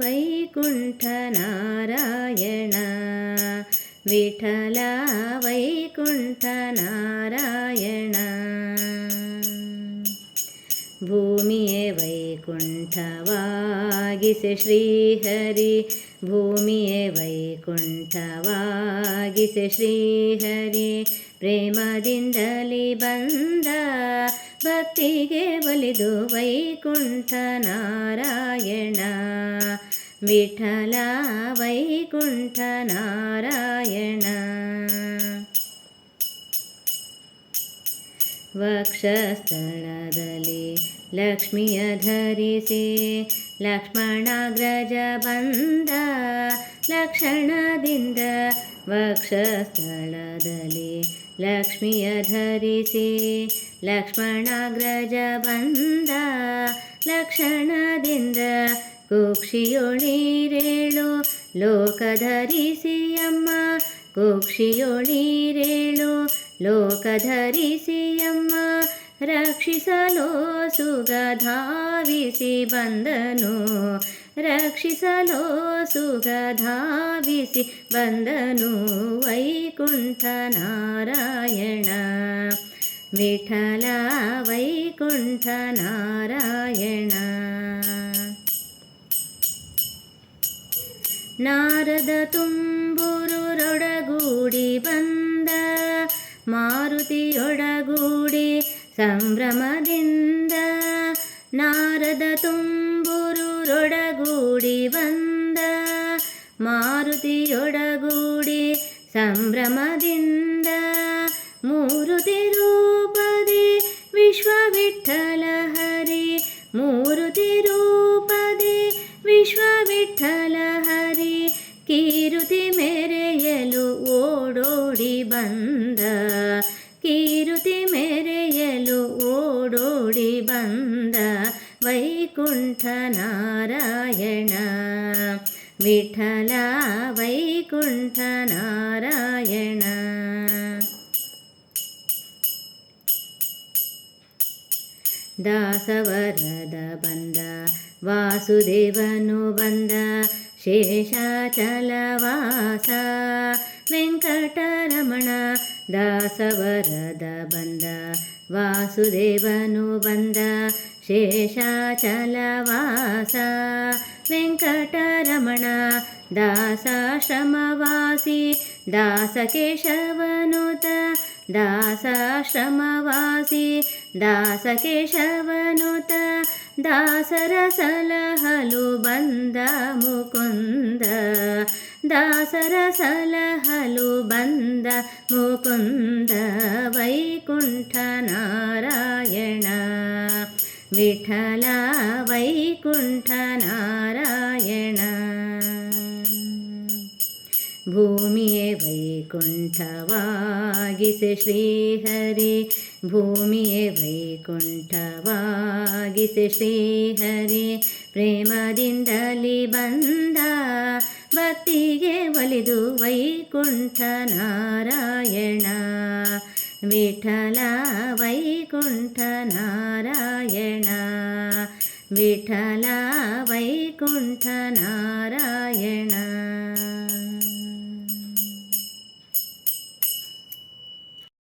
ವೈಕುಂಠನಾರಾಯಣ ವಿಠಲ ವೈಕುಂಠನಾರಾಯಣ ಭೂಮಿಯೇ ವೈಕುಂಠವಾಗಿಸೆ ಶ್ರೀಹರಿ. ಭೂಮಿಯೇ ವೈಕುಂಠವಾಗಿಸೆ ಶ್ರೀಹರಿ. ಪ್ರೇಮದಿಂದಲಿ ಬಂದ ಭಕ್ತಿಗೆ ಒಲಿದು ವೈಕುಂಠ ನಾರಾಯಣ ವಿಠಲ ವೈಕುಂಠ ನಾರಾಯಣ ವಕ್ಷಸ್ಥಳದಲ್ಲಿ ಲಕ್ಷ್ಮಿಯ ಧರಿಸಿ ಲಕ್ಷ್ಮಣಾಗ್ರಜ ಬಂದ ಲಕ್ಷಣದಿಂದ ವಕ್ಷಸ್ಥಳದಲ್ಲಿ ಲಕ್ಷ್ಮಿಯ ಧರಿಸಿ ಲಕ್ಷ್ಮಣಾಗ್ರಜ ಬಂದ ಲಕ್ಷಣದಿಂದ ಕುಕ್ಷಿಯೊಳಿರೇಳು ಲೋಕ ಧರಿಸಿ ಅಮ್ಮ ಕುಕ್ಷಿಯೊಳಿರೇಳು ಲೋಕ ಧರಿಸಿ ಅಮ್ಮ, ರಕ್ಷಿಸಲು ಸುಗಧಾವಿಸಿ ಬಂದನು. ರಕ್ಷಿಸಲು ಸುಗಧಾವಿಸಿ ಬಂದನು ವೈಕುಂಠ ನಾರಾಯಣ. ವಿಠಲ ವೈಕುಂಠ ನಾರಾಯಣ. ನಾರದ ತುಂಬುರುರೊಡಗೂಡಿ ಬಂದ ಮಾರುತಿಯೊಡಗೂಡಿ ಸಂಭ್ರಮದಿಂದ ನಾರದ ತುಂಬುರುರೊಡಗೂಡಿ ಬಂದ ಮಾರುತಿಯೊಡಗೂಡಿ ಸಂಭ್ರಮದಿಂದ ಮೂರುತಿ ರೂಪದಿ ವಿಶ್ವವಿಠಲ ಹರಿ ಮೂರುತಿ ಓಡೋಡಿ ಬಂದ ವೈಕುಂಠ ನಾರಾಯಣ ವಿಠಲ ವೈಕುಂಠ ನಾರಾಯಣ ದಾಸವರದ ಬಂದ ವಾಸುದೇವನು ಬಂದ ಶೇಷಾಚಲವಾಸ ವೆಂಕಟರಮಣ ದಾಸವರದ ಬಂದ वासुदेवनुबन्ध शेषाचलवास। वेङ्कटरमण दासाश्रमवासी दासकेशवनुत दासाश्रमवासी दासकेशवनुत दासरसलहलु बन्दकुन्द ಬಂದ ಮುಕುಂದ ದಾಸರ ಸಲಹಲು ಬಂದ ಮುಕುಂದ ವೈಕುಂಠ ನಾರಾಯಣ ವಿಠಲ ವೈಕುಂಠ ನಾರಾಯಣ ಭೂಮಿಯೇ ವೈಕುಂಠವಾಗಿಸೆ ಶ್ರೀಹರಿ ಭೂಮಿಯೇ ವೈಕುಂಠವಾಗಿಸೆ ಶ್ರೀಹರಿ ಪ್ರೇಮದಿಂದಲಿ ಬಂದ ಭಕ್ತಿಗೆ ಒಲಿದು ವೈಕುಂಠ ನಾರಾಯಣ ವಿಠಲ ವೈಕುಂಠ ನಾರಾಯಣ ವಿಠಲ ವೈಕುಂಠ ನಾರಾಯಣ